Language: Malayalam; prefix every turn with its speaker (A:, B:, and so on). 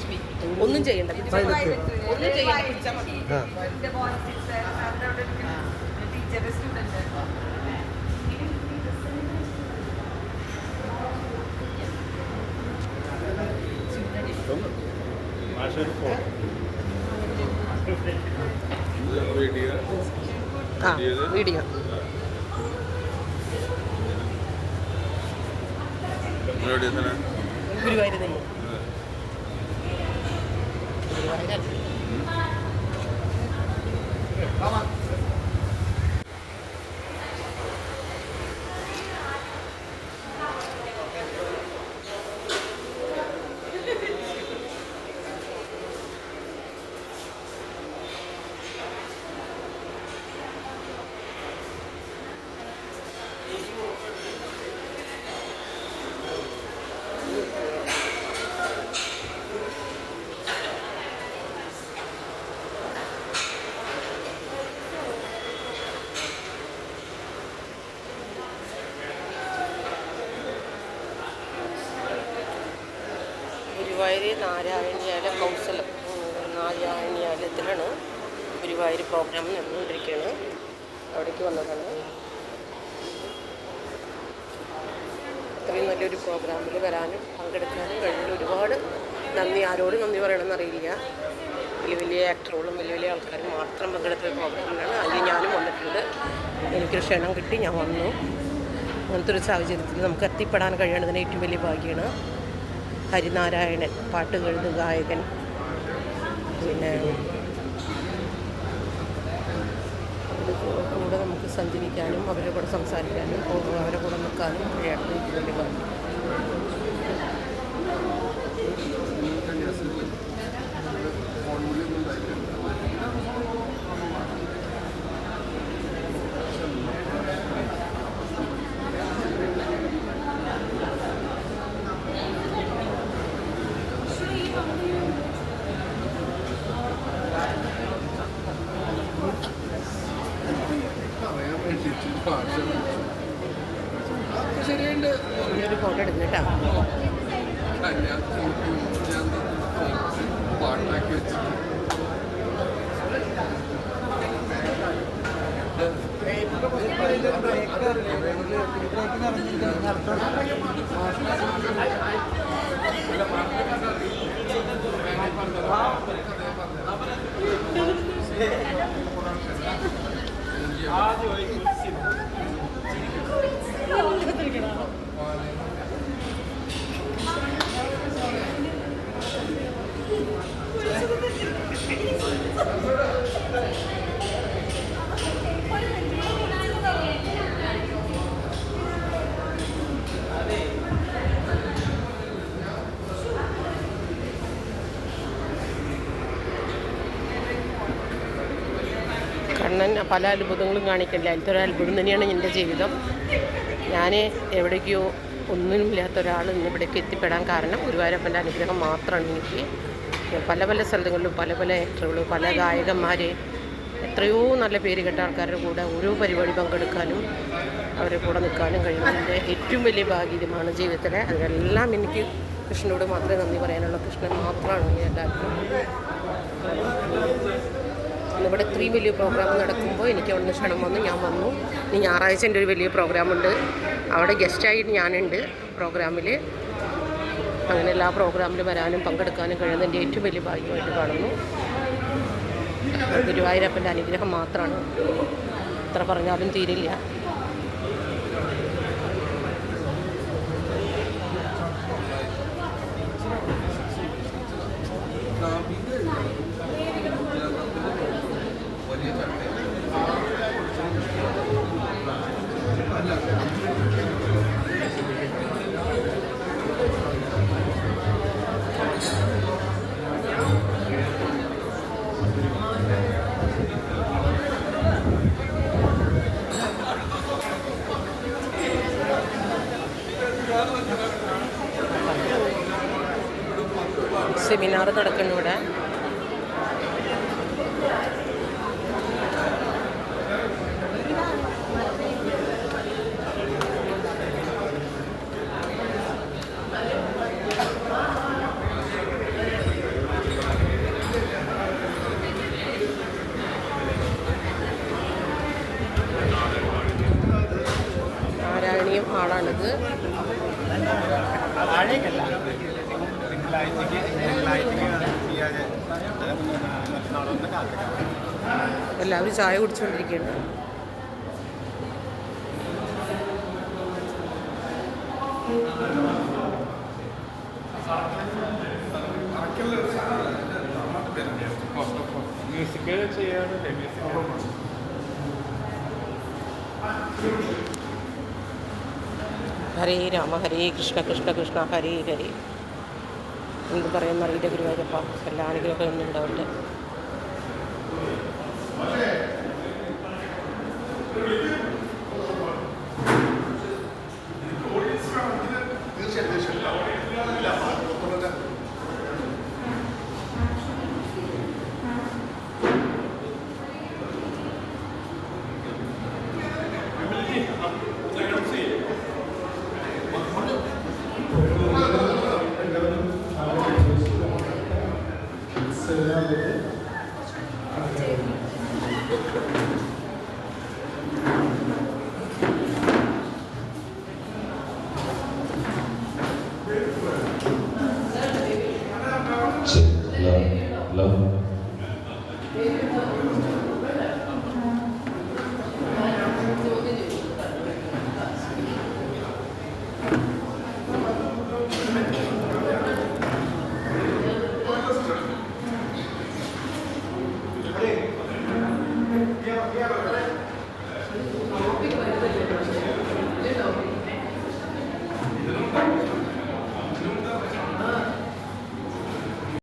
A: ലക്ഷ്മി ഒന്നും ചെയ്യണ്ട. പിടിച്ചാ മതി. ഒന്നും ചെയ്യണ്ട പിടിച്ചാൽ മതി
B: ആ
C: ടീച്ചറുടെ സ്റ്റുഡന്റ്
A: ആ വീഡിയോ ഗുരുവായൂർ തന്നെ ഗുരുവായൂരല്ല ഗുരുവായൂർ നാരായണിയാല കൗശലം നാരായണിയാലത്തിലാണ് ഗുരുവായൂർ പ്രോഗ്രാം നടന്നുകൊണ്ടിരിക്കുകയാണ് അവിടേക്ക് വന്നതാണ്. അത്രയും നല്ലൊരു പ്രോഗ്രാമിൽ വരാനും പങ്കെടുക്കാനും കഴിഞ്ഞ ഒരുപാട് നന്ദി. ആരോട് നന്ദി പറയണമെന്ന് അറിയില്ല വലിയ വലിയ ആക്ടറുകളും വലിയ വലിയ ആൾക്കാരും മാത്രം പങ്കെടുത്ത പ്രോഗ്രാമിലാണ് അതിൽ ഞാനും വന്നിട്ടുണ്ട്. എനിക്കൊരു ക്ഷണം കിട്ടി ഞാൻ വന്നു. അങ്ങനത്തെ ഒരു സാഹചര്യത്തിൽ നമുക്ക് എത്തിപ്പെടാൻ കഴിയണതിന് ഏറ്റവും വലിയ ഭാഗ്യമാണ് ഹരിനാരായണൻ പാട്ടുകളുടെ ഗായകൻ. പിന്നെ കൂടെ നമുക്ക് സഞ്ചരിക്കാനും അവരുടെ കൂടെ സംസാരിക്കാനും അവരുടെ കൂടെ നിൽക്കാനും കഴിയാത്തത് എനിക്ക് ഒരു ഫോട്ടോ എടുക്കും കേട്ടോ.
B: Thank വെച്ചു
A: കണ്ണൻ പല അത്ഭുതങ്ങളും കാണിക്കില്ല അതിലത്തെ അത്ഭുതം തന്നെയാണ് എന്റെ ജീവിതം. ഞാൻ എവിടേക്കോ ഒന്നുമില്ലാത്ത ഒരാൾ ഇന്ന് ഇവിടേക്ക് എത്തിപ്പെടാൻ കാരണം ഗുരുവായൂരപ്പന്റെ അനുഗ്രഹം മാത്രമാണ് എനിക്ക്. പല പല സ്ഥലങ്ങളിലും പല പല ആക്ടറുകൾ പല ഗായകന്മാർ എത്രയോ നല്ല പേര് കേട്ട ആൾക്കാരുടെ കൂടെ ഓരോ പരിപാടി പങ്കെടുക്കാനും അവരുടെ കൂടെ നിൽക്കാനും കഴിയുന്നതിന്റെ ഏറ്റവും വലിയ ഭാഗ്യമാണ് ജീവിതത്തിലെ. അതിനെല്ലാം എനിക്ക് കൃഷ്ണനോട് മാത്രമേ നന്ദി പറയാനുള്ളൂ. കൃഷ്ണൻ മാത്രമാണ് ഞാൻ എല്ലാവർക്കും ഇവിടെ ഇത്രയും വലിയ പ്രോഗ്രാം നടക്കുമ്പോൾ എനിക്ക് അവിടുന്ന് ക്ഷണം വന്നു. ഞാൻ വന്നു. ഇനി ഞായറാഴ്ച എന്റെ ഒരു വലിയ പ്രോഗ്രാമുണ്ട് അവിടെ ഗസ്റ്റായിട്ട് ഞാനുണ്ട് പ്രോഗ്രാമിൽ അങ്ങനെ എല്ലാ പ്രോഗ്രാമിലും വരാനും പങ്കെടുക്കാനും കഴിയുന്നത് എന്റെ ഏറ്റവും വലിയ ഭാഗ്യമായിട്ട് കാണുന്നു. ഗുരുവായൂരപ്പന്റെ അനുഗ്രഹം മാത്രമാണ്. എത്ര പറഞ്ഞാലും തീരില്ല. സെമിനാർ നടക്കുന്നു ഇവിടെ
B: കാത്തിരിക്കാം
A: എല്ലാവരും ചായ കുടിച്ചുകൊണ്ടിരിക്കുകയാണ്
B: മ്യൂസിക് ചെയ്യാറില്ലേ മ്യൂസിക്
A: ഹരേ രാമ ഹരേ കൃഷ്ണ കൃഷ്ണ കൃഷ്ണ ഹരേ ഹരേ എന്ത് പറയുന്ന അറിയില്ല ഗുരുവായൂരപ്പ എല്ലാ അനുഗ്രഹമൊന്നും ഉണ്ടാവട്ടെ
D: Thank Love.